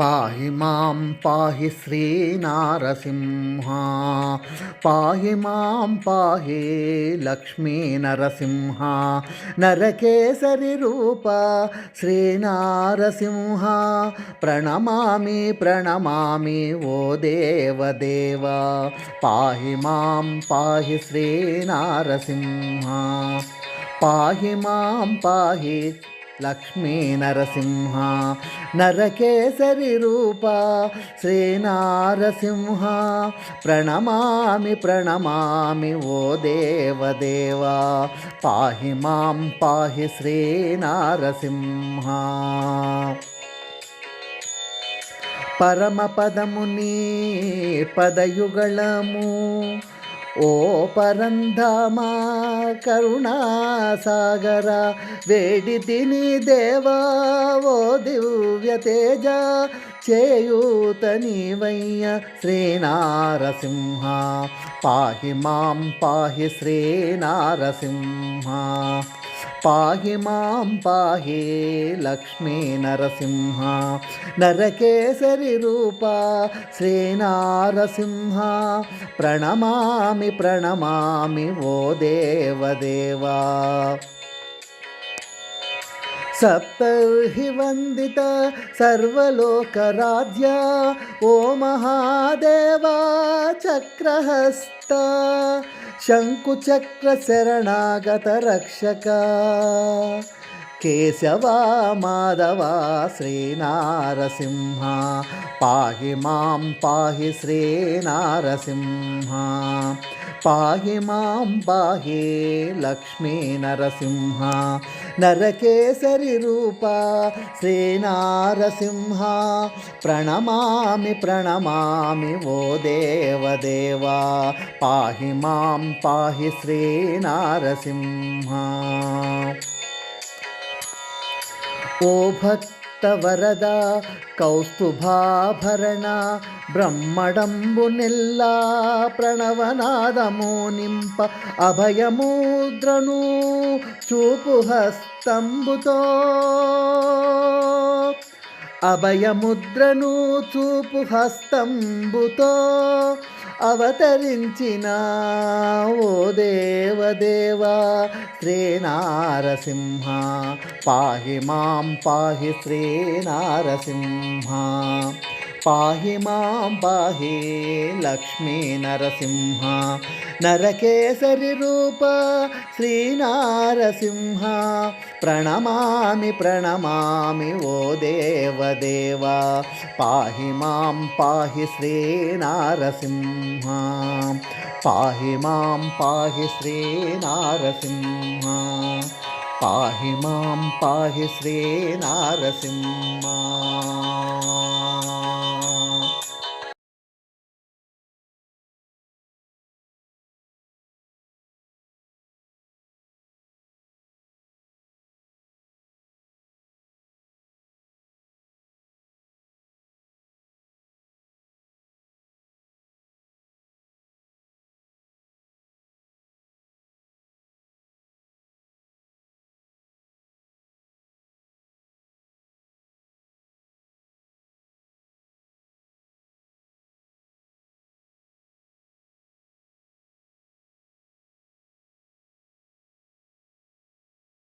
పాహి మాం పాహి శ్రీ నారసింహ. పాహి మాం పాహి లక్ష్మీ నరసింహ. నరకేసరి రూప శ్రీ నారసింహ. ప్రణమామి ప్రణమామి ఓ దేవదేవ పాహి మాం పాహి శ్రీ నారసింహ. పాహి మాం పాహి లక్ష్మీ నరసింహ నరకేసరి రూప శ్రీనారసింహ ప్రణమామి ప్రణమామి ఓ దేవదేవా పాహి మాం పాహి శ్రీనారసింహ పరమపదముని పదయుగళము ఓ పరంధామా కరుణాసాగర వేడి తిని దేవా ఓ దివ్య తేజ చేయూత నీవయ్య శ్రీనారసింహ. పాహి మాం పాహి శ్రీనారసింహ. పాహి మాం పాహి లక్ష్మీ నరసింహ నరకేసరి రూప శ్రీనారసింహ. ప్రణమామి ప్రణమామి ఓ దేవదేవా. सप्तर्हि वन्दिता सर्वलोकराध्या ओ महादेवा चक्रहस्ता शङ्कुचक्रशरणागतरक्षका। केशवा माधवा श्रीनारसिंहा पाहि माँ पाहि श्रीनारसिंहा। పాహి శ్రీనారసింహ పాహి మాం పాహి లక్ష్మీ నరసింహ నరకేసరి రూప శ్రీనారసింహ ప్రణమామి ప్రణమామి ఓ దేవదేవా పాహి మాం పాహి శ్రీనారసింహ వరద కౌస్తుభాభరణ బ్రహ్మడంబు నెల్లా ప్రణవనాదము నింప అభయముద్రను చూపు హస్తంబుతో అభయముద్రను చూపు హస్తంబుతో అవతరించిన ఓ దేవదేవా. శ్రీనారసింహ పాహి మాం పాహి శ్రీనారసింహ. పాహి మాం పాహి లక్ష్మీ నరసింహ నరకేసరి రూప శ్రీనారసింహ ప్రణమామి ప్రణమామి ఓ దేవదేవ పాహి మాం పాహి శ్రీనారసింహ పాహి మాం పాహి శ్రీనారసింహ పాహి మాం పాహి శ్రీ నారసింహ.